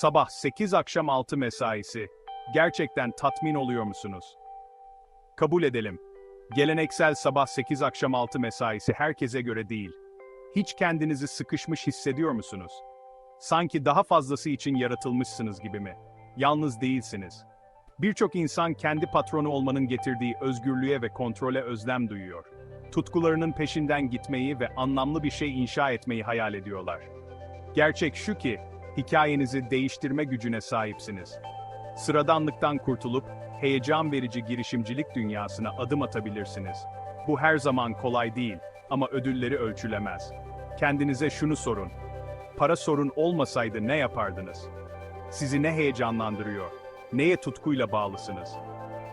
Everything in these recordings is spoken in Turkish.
Sabah 8 akşam 6 mesaisi. Gerçekten tatmin oluyor musunuz? Kabul edelim. Geleneksel sabah 8 akşam 6 mesaisi herkese göre değil. Hiç kendinizi sıkışmış hissediyor musunuz? Sanki daha fazlası için yaratılmışsınız gibi mi? Yalnız değilsiniz. Birçok insan kendi patronu olmanın getirdiği özgürlüğe ve kontrole özlem duyuyor. Tutkularının peşinden gitmeyi ve anlamlı bir şey inşa etmeyi hayal ediyorlar. Gerçek şu ki, hikayenizi değiştirme gücüne sahipsiniz. Sıradanlıktan kurtulup, heyecan verici girişimcilik dünyasına adım atabilirsiniz. Bu her zaman kolay değil ama ödülleri ölçülemez. Kendinize şunu sorun. Para sorun olmasaydı ne yapardınız? Sizi ne heyecanlandırıyor? Neye tutkuyla bağlısınız?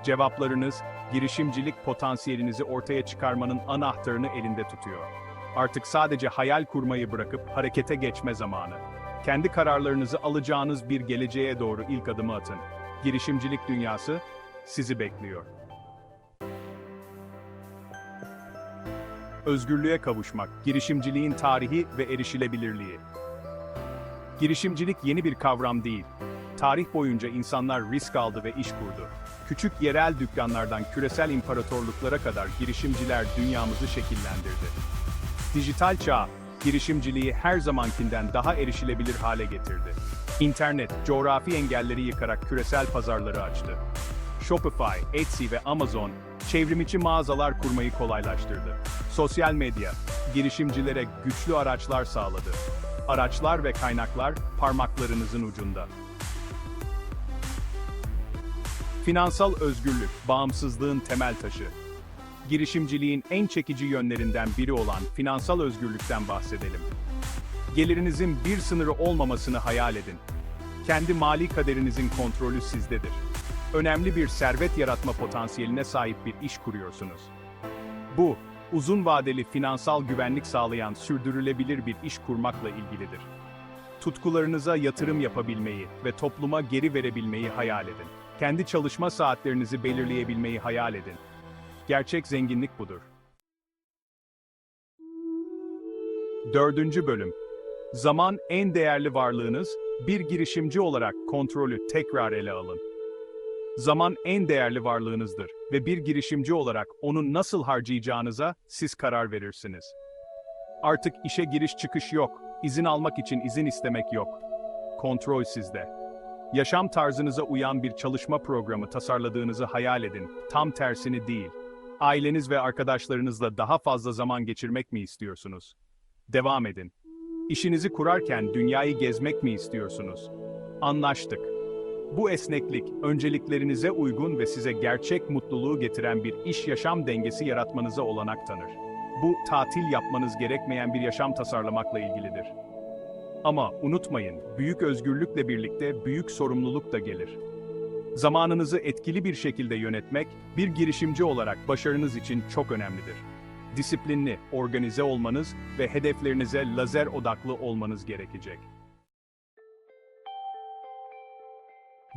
Cevaplarınız, girişimcilik potansiyelinizi ortaya çıkarmanın anahtarını elinde tutuyor. Artık sadece hayal kurmayı bırakıp harekete geçme zamanı. Kendi kararlarınızı alacağınız bir geleceğe doğru ilk adımı atın. Girişimcilik dünyası sizi bekliyor. Özgürlüğe kavuşmak, girişimciliğin tarihi ve erişilebilirliği. Girişimcilik yeni bir kavram değil. Tarih boyunca insanlar risk aldı ve iş kurdu. Küçük yerel dükkanlardan küresel imparatorluklara kadar girişimciler dünyamızı şekillendirdi. Dijital çağ, girişimciliği her zamankinden daha erişilebilir hale getirdi. İnternet, coğrafi engelleri yıkarak küresel pazarları açtı. Shopify, Etsy ve Amazon, çevrimiçi mağazalar kurmayı kolaylaştırdı. Sosyal medya, girişimcilere güçlü araçlar sağladı. Araçlar ve kaynaklar parmaklarınızın ucunda. Finansal özgürlük, bağımsızlığın temel taşı. Girişimciliğin en çekici yönlerinden biri olan finansal özgürlükten bahsedelim. Gelirinizin bir sınırı olmamasını hayal edin. Kendi mali kaderinizin kontrolü sizdedir. Önemli bir servet yaratma potansiyeline sahip bir iş kuruyorsunuz. Bu, uzun vadeli finansal güvenlik sağlayan sürdürülebilir bir iş kurmakla ilgilidir. Tutkularınıza yatırım yapabilmeyi ve topluma geri verebilmeyi hayal edin. Kendi çalışma saatlerinizi belirleyebilmeyi hayal edin. Gerçek zenginlik budur. Dördüncü bölüm. Zaman en değerli varlığınız, bir girişimci olarak kontrolü tekrar ele alın. Zaman en değerli varlığınızdır ve bir girişimci olarak onu nasıl harcayacağınıza siz karar verirsiniz. Artık işe giriş çıkış yok, izin almak için izin istemek yok. Kontrol sizde. Yaşam tarzınıza uyan bir çalışma programı tasarladığınızı hayal edin, tam tersini değil. Aileniz ve arkadaşlarınızla daha fazla zaman geçirmek mi istiyorsunuz? Devam edin. İşinizi kurarken dünyayı gezmek mi istiyorsunuz? Anlaştık. Bu esneklik, önceliklerinize uygun ve size gerçek mutluluğu getiren bir iş-yaşam dengesi yaratmanıza olanak tanır. Bu, tatil yapmanız gerekmeyen bir yaşam tasarlamakla ilgilidir. Ama unutmayın, büyük özgürlükle birlikte büyük sorumluluk da gelir. Zamanınızı etkili bir şekilde yönetmek, bir girişimci olarak başarınız için çok önemlidir. Disiplinli, organize olmanız ve hedeflerinize lazer odaklı olmanız gerekecek.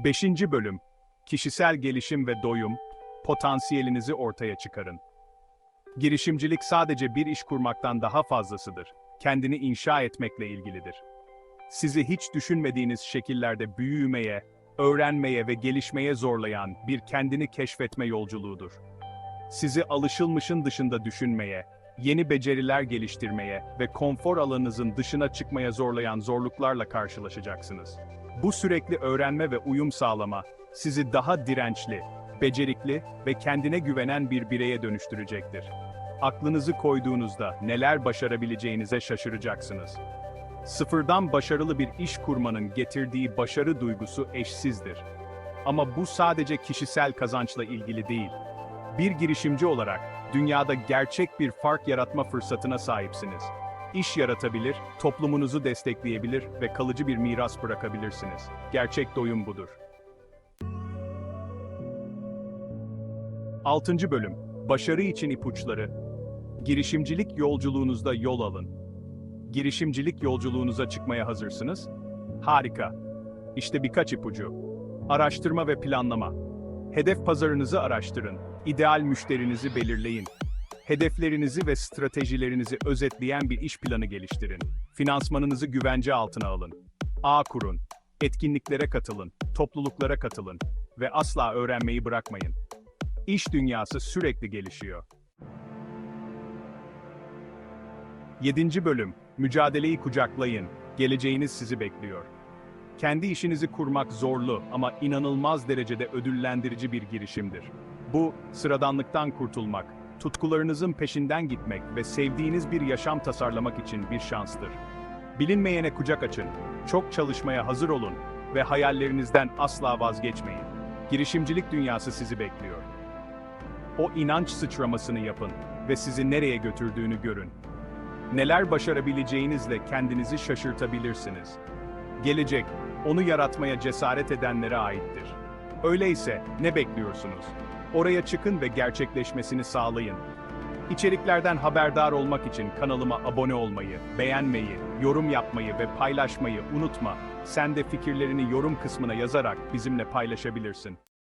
5. Bölüm Kişisel gelişim ve doyum, potansiyelinizi ortaya çıkarın. Girişimcilik sadece bir iş kurmaktan daha fazlasıdır. Kendini inşa etmekle ilgilidir. Sizi hiç düşünmediğiniz şekillerde büyümeye, öğrenmeye ve gelişmeye zorlayan bir kendini keşfetme yolculuğudur. Sizi alışılmışın dışında düşünmeye, yeni beceriler geliştirmeye ve konfor alanınızın dışına çıkmaya zorlayan zorluklarla karşılaşacaksınız. Bu sürekli öğrenme ve uyum sağlama, sizi daha dirençli, becerikli ve kendine güvenen bir bireye dönüştürecektir. Aklınızı koyduğunuzda neler başarabileceğinize şaşıracaksınız. Sıfırdan başarılı bir iş kurmanın getirdiği başarı duygusu eşsizdir. Ama bu sadece kişisel kazançla ilgili değil. Bir girişimci olarak dünyada gerçek bir fark yaratma fırsatına sahipsiniz. İş yaratabilir, toplumunuzu destekleyebilir ve kalıcı bir miras bırakabilirsiniz. Gerçek doyum budur. 6. Bölüm Başarı için ipuçları Girişimcilik yolculuğunuzda yol alın. Girişimcilik yolculuğunuza çıkmaya hazırsınız? Harika. İşte birkaç ipucu. Araştırma ve planlama. Hedef pazarınızı araştırın. İdeal müşterinizi belirleyin. Hedeflerinizi ve stratejilerinizi özetleyen bir iş planı geliştirin. Finansmanınızı güvence altına alın. Ağ kurun. Etkinliklere katılın, topluluklara katılın ve asla öğrenmeyi bırakmayın. İş dünyası sürekli gelişiyor. 7. bölüm Mücadeleyi kucaklayın. Geleceğiniz sizi bekliyor. Kendi işinizi kurmak zorlu ama inanılmaz derecede ödüllendirici bir girişimdir. Bu, sıradanlıktan kurtulmak, tutkularınızın peşinden gitmek ve sevdiğiniz bir yaşam tasarlamak için bir şanstır. Bilinmeyene kucak açın, çok çalışmaya hazır olun ve hayallerinizden asla vazgeçmeyin. Girişimcilik dünyası sizi bekliyor. O inanç sıçramasını yapın ve sizi nereye götürdüğünü görün. Neler başarabileceğinizle kendinizi şaşırtabilirsiniz. Gelecek, onu yaratmaya cesaret edenlere aittir. Öyleyse ne bekliyorsunuz? Oraya çıkın ve gerçekleşmesini sağlayın. İçeriklerden haberdar olmak için kanalıma abone olmayı, beğenmeyi, yorum yapmayı ve paylaşmayı unutma. Sen de fikirlerini yorum kısmına yazarak bizimle paylaşabilirsin.